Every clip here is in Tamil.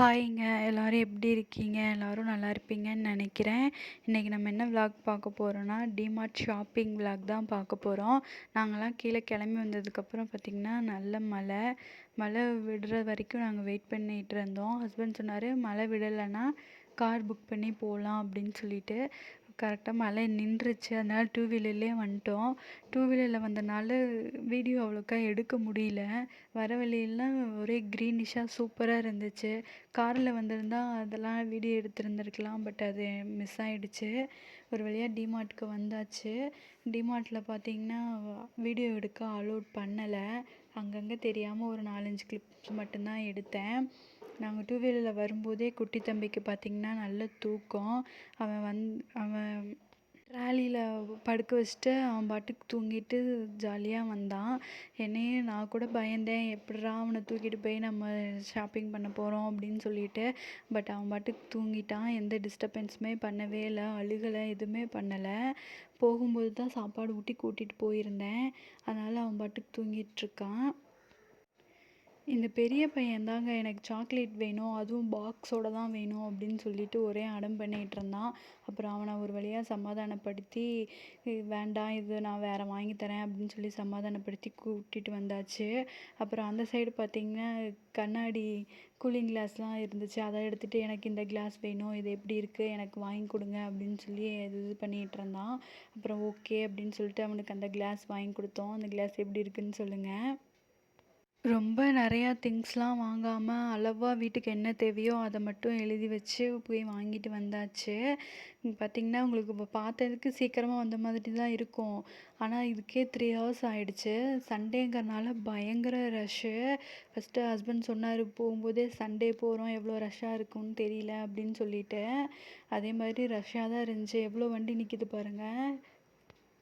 ஹாய்ங்க. எல்லோரும் எப்படி இருக்கீங்க? எல்லோரும் நல்லா இருப்பீங்கன்னு நினைக்கிறேன். இன்றைக்கி நம்ம என்ன விலாக் பார்க்க போகிறோன்னா டிமார்ட் ஷாப்பிங் விலாக் தான் பார்க்க போகிறோம் நாங்கள்லாம் கீழே கிளம்பி வந்ததுக்கப்புறம் பார்த்திங்கன்னா நல்ல மழை. மழை விடுற வரைக்கும் நாங்கள் வெயிட் பண்ணிகிட்டு இருந்தோம். ஹஸ்பண்ட் சொன்னார் மழை விடலைன்னா கார் புக் பண்ணி போகலாம் அப்படின்னு சொல்லிட்டு. கரெக்டாக மழை நின்றுச்சு. அதனால் டூ வீலர்லேயே வந்துட்டோம். டூ வீலரில் வந்தனால வீடியோ அவ்வளோக்கா எடுக்க முடியல. வர வழியெல்லாம் ஒரே க்ரீனிஷாக சூப்பராக இருந்துச்சு. காரில் வந்திருந்தா அதெல்லாம் வீடியோ எடுத்திருந்துருக்கலாம் பட் அது மிஸ் ஆகிடுச்சு ஒரு வழியாக டிமார்ட்க்கு வந்தாச்சு. டிமார்ட்டில் பார்த்தீங்கன்னா வீடியோ எடுக்க அலோட் பண்ணலை. அங்கங்கே தெரியாமல் ஒரு நாலஞ்சு கிளிப்ஸ் மட்டும்தான் எடுத்தேன். நாங்கள் டூ வீலரில் வரும்போதே குட்டி தம்பிக்கு பார்த்திங்கன்னா நல்ல தூக்கம். அவன் வந் அவன் ட்ராலியில் படுக்க வச்சுட்டு அவன் பாட்டுக்கு தூங்கிட்டு ஜாலியாக வந்தான். என்னையே நான் கூட பயந்தேன். எப்பிட்றா அவனை தூக்கிட்டு போய் நம்ம ஷாப்பிங் பண்ண போகிறோம் அப்படின்னு சொல்லிட்டு. பட் அவன் பாட்டுக்கு தூங்கிட்டான். எந்த டிஸ்டர்பன்ஸுமே பண்ணவே இல்லை. அழுகலை எதுவுமே பண்ணலை. போகும்போது தான் சாப்பாடு ஊட்டி கூட்டிகிட்டு போயிருந்தேன். அதனால் அவன் பாட்டுக்கு தூங்கிட்டுருக்கான் இந்த பெரிய பையன் தாங்க எனக்கு சாக்லேட் வேணும் அதுவும் பாக்ஸோட தான் வேணும் அப்படின்னு சொல்லிட்டு ஒரே அடம் பண்ணிகிட்டு இருந்தான். அப்புறம் அவனை ஒரு வழியாக சமாதானப்படுத்தி வேண்டாம் இது நான் வேறு வாங்கி தரேன் அப்படின்னு சொல்லி சமாதானப்படுத்தி கூட்டிகிட்டு வந்தாச்சு. அப்புறம் அந்த சைடு பார்த்திங்கன்னா கண்ணாடி கூலிங் கிளாஸ்லாம் இருந்துச்சு. அதை எடுத்துகிட்டு எனக்கு இந்த கிளாஸ் வேணும் இது எப்படி இருக்குது எனக்கு வாங்கி கொடுங்க அப்படின்னு சொல்லி இது இது பண்ணிகிட்டு இருந்தான். அப்புறம் ஓகே அப்படின்னு சொல்லிட்டு அவனுக்கு அந்த கிளாஸ் வாங்கி கொடுத்தோம். அந்த கிளாஸ் எப்படி இருக்குதுன்னு சொல்லுங்கள் ரொம்ப நிறையா திங்ஸ்லாம் வாங்காமல் அளவாக வீட்டுக்கு என்ன தேவையோ அதை மட்டும் எழுதி வச்சு போய் வாங்கிட்டு வந்தாச்சு. பார்த்திங்கன்னா உங்களுக்கு இப்போ பார்த்ததுக்கு சீக்கிரமாக வந்த மாதிரி தான் இருக்கும். ஆனால் இதுக்கே த்ரீ ஹவர்ஸ் ஆகிடுச்சு சண்டேங்கிறனால பயங்கர ரஷ்ஷு ஃபஸ்ட்டு ஹஸ்பண்ட் சொன்னார் போகும்போதே சண்டே போகிறோம் எவ்வளோ ரஷ்ஷாக இருக்கும்னு தெரியல அப்படின்னு சொல்லிட்டு. அதே மாதிரி ரஷ்ஷாக தான் இருந்துச்சு. எவ்வளோ வண்டி நிற்கிது பாருங்கள்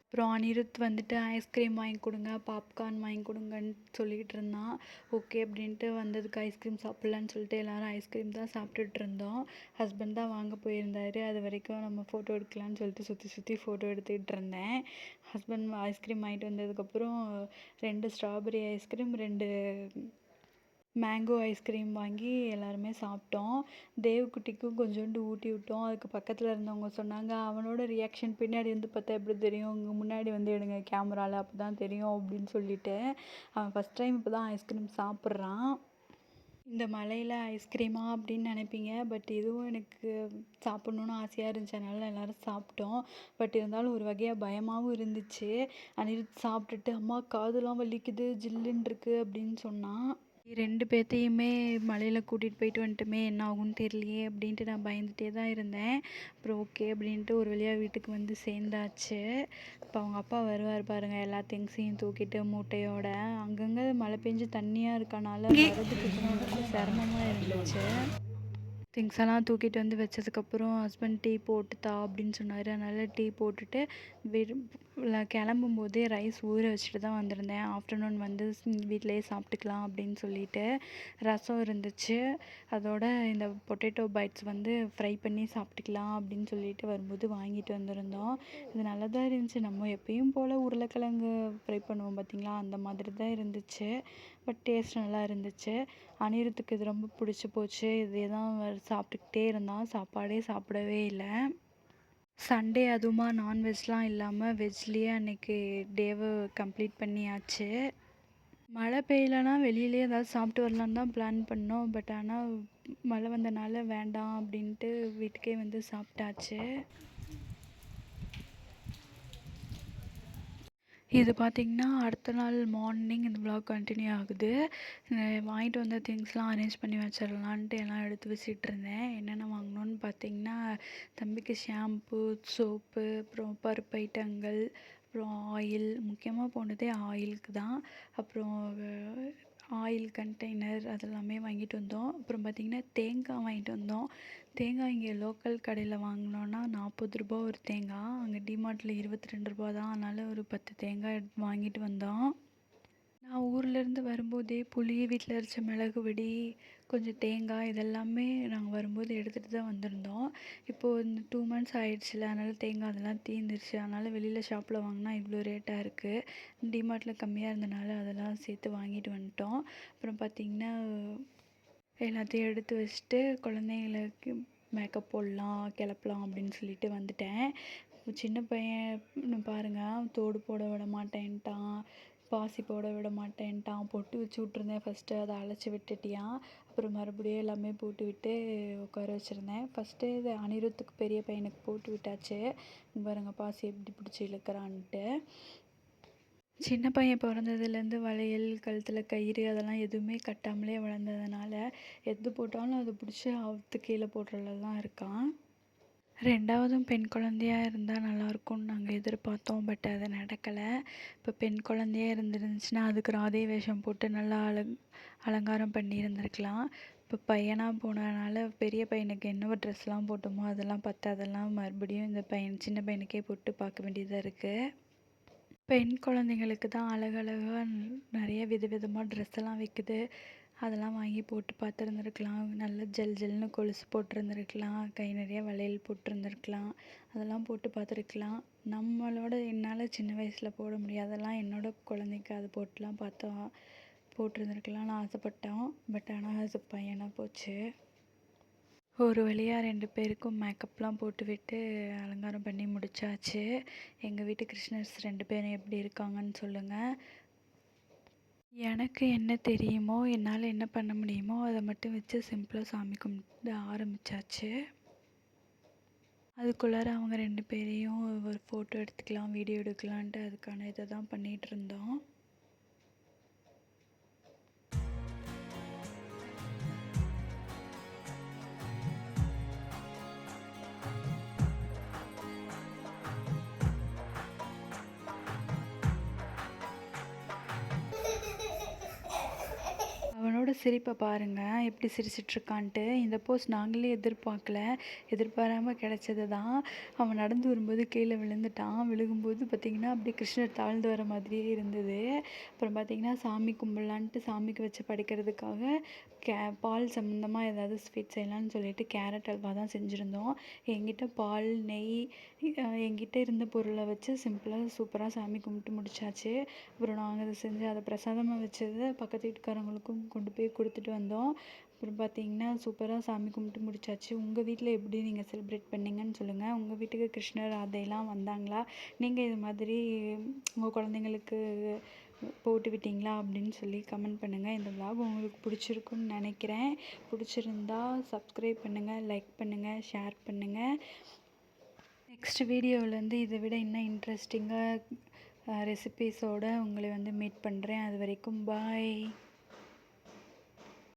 அப்புறம் அனிருத் வந்துட்டு ஐஸ்கிரீம் வாங்கி கொடுங்க பாப்கார்ன் வாங்கி கொடுங்கன்னு சொல்லிகிட்டு இருந்தான். ஓகே அப்படின்ட்டு வந்ததுக்கு ஐஸ்கிரீம் சாப்பிட்லான்னு சொல்லிட்டு எல்லோரும் ஐஸ்கிரீம் தான் சாப்பிட்டுட்டு இருந்தோம். ஹஸ்பண்ட் தான் வாங்க போயிருந்தார். அது வரைக்கும் நம்ம ஃபோட்டோ எடுக்கலான்னு சொல்லிட்டு சுற்றி சுற்றி ஃபோட்டோ எடுத்துக்கிட்டு இருந்தேன். ஹஸ்பண்ட் ஐஸ்கிரீம் வாங்கிட்டு வந்ததுக்கப்புறம் ரெண்டு ஸ்ட்ராபெரி ஐஸ்கிரீம் ரெண்டு மேங்கோ ஐஸ்கிரீம் வாங்கி எல்லாருமே சாப்பிட்டோம். தேவ்குட்டிக்கும் கொஞ்சோண்டு ஊட்டி விட்டோம். அதுக்கு பக்கத்தில் இருந்தவங்க சொன்னாங்க அவனோட ரியாக்ஷன் பின்னாடி இருந்து பார்த்தா எப்படி தெரியும்? உங்கள் முன்னாடி வந்து எடுங்க கேமராவில் அப்போ தான் தெரியும் அப்படின்னு சொல்லிட்டு அவன் ஃபஸ்ட் டைம் இப்போ தான் ஐஸ்கிரீம் சாப்பிட்றான். இந்த மலையில் ஐஸ்கிரீமா அப்படின்னு நினைப்பீங்க பட் இதுவும் எனக்கு சாப்பிட்ணுன்னு ஆசையாக இருந்துச்சு அதனால் எல்லோரும் சாப்பிட்டோம். பட் இருந்தாலும் ஒரு வகையாக பயமாகவும் இருந்துச்சு. அனிருத் சாப்பிட்டுட்டு அம்மா காதுலாம் வலிக்குது ஜில்லுன்னு இருக்குது அப்படின்னு சொன்னான். ரெண்டு பேர்த்தையுமே மலையில் கூட்டிகிட்டு போயிட்டு வந்துட்டுமே என்ன ஆகும்னு தெரியலையே அப்படின்ட்டு நான் பயந்துகிட்டே தான் இருந்தேன். அப்புறம் ஓகே அப்படின்ட்டு ஒரு வழியாக வீட்டுக்கு வந்து சேர்ந்தாச்சு. இப்போ அவங்க அப்பா வருவார் பாருங்கள் எல்லா திங்ஸையும் தூக்கிட்டு மூட்டையோட. அங்கங்கே மழை பெஞ்சு தண்ணியாக இருக்கனால வரதுக்கு சிரமமாக இருந்துச்சு. திங்ஸ் எல்லாம் தூக்கிட்டு வந்து வச்சதுக்கப்புறம் ஹஸ்பண்ட் டீ போட்டு தா அப்படின்னு சொன்னார். அதனால் டீ போட்டுட்டு வெறும் கிளம்பும் போதே ரைஸ் ஊற வச்சுட்டு தான் வந்திருந்தேன். ஆஃப்டர்நூன் வந்து வீட்டிலேயே சாப்பிட்டுக்கலாம் அப்படின்னு சொல்லிட்டு ரசம் இருந்துச்சு. அதோட இந்த பொட்டேட்டோ பைட்ஸ் வந்து ஃப்ரை பண்ணி சாப்பிட்டுக்கலாம் அப்படின்னு சொல்லிட்டு வரும்போது வாங்கிட்டு வந்திருந்தோம். இது நல்லா தான் இருந்துச்சு. நம்ம எப்பயும் போல் உருளைக்கிழங்கு ஃப்ரை பண்ணுவோம் பார்த்திங்களா அந்த மாதிரி தான் இருந்துச்சு. பட் டேஸ்ட் நல்லா இருந்துச்சு. அனிருத்துக்கு இது ரொம்ப பிடிச்சி போச்சு. இதே தான் சாப்பிட்டுக்கிட்டே இருந்தான் சாப்பாடே சாப்பிடவே இல்லை. சண்டே அதுவுமா நான்வெஜ்லாம் இல்லாமல் வெஜ்லேயே அன்றைக்கி டேவை கம்ப்ளீட் பண்ணியாச்சு. மழை பெய்யலனா வெளியிலே ஏதாவது சாப்பிட்டு வரலான்னு தான் பிளான் பண்ணோம். பட் ஆனால் மழை வந்தனால வேண்டாம் அப்படின்ட்டு வீட்டுக்கே வந்து சாப்பிட்டாச்சு. இது பார்த்திங்கன்னா அடுத்த நாள் மார்னிங் இந்த விலாக் கண்டினியூ ஆகுது. வாங்கிட்டு வந்த திங்ஸ்லாம் அரேஞ்ச் பண்ணி வச்சிடலான்ட்டு எல்லாம் எடுத்து வச்சிட்டு இருந்தேன். என்னென்ன வாங்கினோன்னு பார்த்திங்கன்னா தம்பிக்கு ஷாம்பு சோப்பு அப்புறம் பருப்பு ஐட்டங்கள் அப்புறம் ஆயில் முக்கியமாக போனதே ஆயிலுக்கு தான். அப்புறம் ஆயில் கண்டெய்னர் அதெல்லாமே வாங்கிட்டு வந்தோம். அப்புறம் பார்த்திங்கன்னா தேங்காய் வாங்கிட்டு வந்தோம். தேங்காய் இங்கே லோக்கல் கடையில் வாங்கினோன்னா நாற்பது ரூபா ஒரு தேங்காய். அங்கே டிமார்ட்டில் இருபத்தி ரெண்டு ரூபா தான். அதனால் ஒரு பத்து தேங்காய் வாங்கிட்டு வந்தோம். நான் ஊர்லேருந்து வரும்போதே புளி வீட்டில் அரைச்ச மிளகு பொடி கொஞ்சம் தேங்காய் இதெல்லாமே நாங்கள் வரும்போது எடுத்துகிட்டு தான் வந்திருந்தோம். இப்போது இந்த டூ மந்த்ஸ் ஆகிடுச்சில்ல அதனால் தேங்காய் அதெல்லாம் தீர்ந்துருச்சு அதனால் வெளியில் ஷாப்பில் வாங்கினா இவ்வளோ ரேட்டாக இருக்குது டிமார்ட்டில் கம்மியாக இருந்தனால அதெல்லாம் சேர்த்து வாங்கிட்டு வந்துட்டோம். அப்புறம் பார்த்திங்கன்னா எல்லாத்தையும் எடுத்து வச்சுட்டு குழந்தைங்களுக்கு மேக்கப் போடலாம் கிளப்பலாம் அப்படின்னு சொல்லிட்டு வந்துட்டேன். சின்ன பையன் பாருங்கள் தோடு போட விட மாட்டேன்ட்டான். பாசி போட விட மாட்டேன்ட்டான். பொட்டு வச்சு விட்ருந்தேன் ஃபஸ்ட்டு அதை அழைச்சி விட்டுட்டியான் அப்புறம் மறுபடியும் எல்லாமே போட்டு விட்டு உட்கார வச்சுருந்தேன். ஃபஸ்ட்டு இது அனிருத்துக்கு பெரிய பையனுக்கு போட்டு விட்டாச்சு. பாருங்க பாசி எப்படி பிடிச்சி இழுக்கிறான்ட்டு. சின்ன பையன் பிறந்ததுலேருந்து வளையல் கழுத்தில் கயிறு அதெல்லாம் எதுவுமே கட்டாமலே வளர்ந்ததுனால எது போட்டாலும் அதை பிடிச்சி அவுத்து கீழே போடுறதுல தான் இருக்கான். ரெண்டாவதும் பெண் குழந்தையா இருந்தால் நல்லாயிருக்கும்னு நாங்கள் எதிர்பார்த்தோம். பட் அது நடக்கலை. இப்போ பெண் குழந்தையா இருந்துருந்துச்சுன்னா அதுக்கு ராதே வேஷம் போட்டு நல்லா அலங் அலங்காரம் பண்ணியிருந்துருக்கலாம். இப்போ பையனாக போனதுனால பெரிய பையனுக்கு என்ன ட்ரெஸ்லாம் போட்டோமோ அதெல்லாம் பத்தாதெல்லாம் மறுபடியும் இந்த பையன் சின்ன பையனுக்கே போட்டு பார்க்க வேண்டியதாக இருக்குது பெண் குழந்தைங்களுக்கு தான் அழகழகாக நிறைய விதவிதமாக ட்ரெஸ் எல்லாம் விற்குது அதெல்லாம் வாங்கி போட்டு பார்த்துருந்துருக்கலாம். நல்ல ஜல் ஜல்னு கொலுசு போட்டிருந்துருக்கலாம். கை நிறைய வளையல் போட்டிருந்துருக்கலாம். அதெல்லாம் போட்டு பார்த்துருக்கலாம். நம்மளோட என்னால் சின்ன வயசில் போட முடியாதெல்லாம் என்னோட குழந்தைக்கு அது போட்டுலாம் பார்த்தோம் போட்டிருந்துருக்கலாம்னு ஆசைப்பட்டோம். பட் ஆனால் அது பையனாக போச்சு. ஒரு வழியாக ரெண்டு பேருக்கும் மேக்கப்லாம் போட்டு விட்டு அலங்காரம் பண்ணி முடிச்சாச்சு. எங்கள் வீட்டு கிருஷ்ணர்ஸ் ரெண்டு பேரும் எப்படி இருக்காங்கன்னு சொல்லுங்கள் எனக்கு என்ன தெரியுமோ என்னால் என்ன பண்ண முடியுமோ அதை மட்டும் வச்சு சிம்பிளாக சாமி கும்பிட்டு ஆரம்பிச்சாச்சு. அதுக்குள்ளார அவங்க ரெண்டு பேரையும் ஒரு ஃபோட்டோ எடுத்துக்கலாம் வீடியோ எடுக்கலான்ட்டு அதுக்கான இதை தான் பண்ணிகிட்ருந்தோம் அவனோட சிரிப்பை பாருங்கள் எப்படி சிரிச்சிட்ருக்கான்ட்டு. இந்த போஸ் நாங்களே எதிர்பார்க்கல. எதிர்பாராமல் கிடச்சது தான். அவன் நடந்து வரும்போது கீழே விழுந்துட்டான். விழுகும்போது பார்த்திங்கன்னா அப்படியே கிருஷ்ணர் தாழ்ந்து வர மாதிரியே இருந்தது. அப்புறம் பார்த்திங்கன்னா சாமி கும்பிட்லான்ட்டு சாமிக்கு வச்சு படைக்கிறதுக்காக கே பால் சம்மந்தமாக ஏதாவது ஸ்வீட் செய்யலான்னு சொல்லிட்டு கேரட் அல்வா தான் செஞ்சுருந்தோம். என்கிட்ட பால் நெய் எங்கிட்ட இருந்த பொருளை வச்சு சிம்பிளாக சூப்பராக சாமி கும்பிட்டு முடிச்சாச்சு. அப்புறம் நாங்கள் அதை செஞ்சு அதை பிரசாதமாக வச்சது பக்கத்து வீட்டுக்காரங்களுக்கும் கொண்டு போய் கொடுத்துட்டு வந்தோம். அப்புறம் பார்த்தீங்கன்னா சூப்பராக சாமி கும்பிட்டு முடிச்சாச்சு. உங்கள் வீட்டில் எப்படி நீங்கள் செலிப்ரேட் பண்ணீங்கன்னு சொல்லுங்கள் உங்கள் வீட்டுக்கு கிருஷ்ணர் ராதையெல்லாம் வந்தாங்களா? நீங்கள் இது மாதிரி உங்கள் குழந்தைங்களுக்கு போட்டு விட்டீங்களா அப்படின்னு சொல்லி கமெண்ட் பண்ணுங்கள் இந்த vlog உங்களுக்கு பிடிச்சிருக்குன்னு நினைக்கிறேன். பிடிச்சிருந்தா சப்ஸ்கிரைப் பண்ணுங்கள் லைக் பண்ணுங்கள் ஷேர் பண்ணுங்கள் நெக்ஸ்ட் வீடியோவிலேருந்து இதை விட இன்னும் இன்ட்ரெஸ்டிங்காக ரெசிபீஸோடு உங்களை வந்து மீட் பண்ணுறேன் அது வரைக்கும் பாய்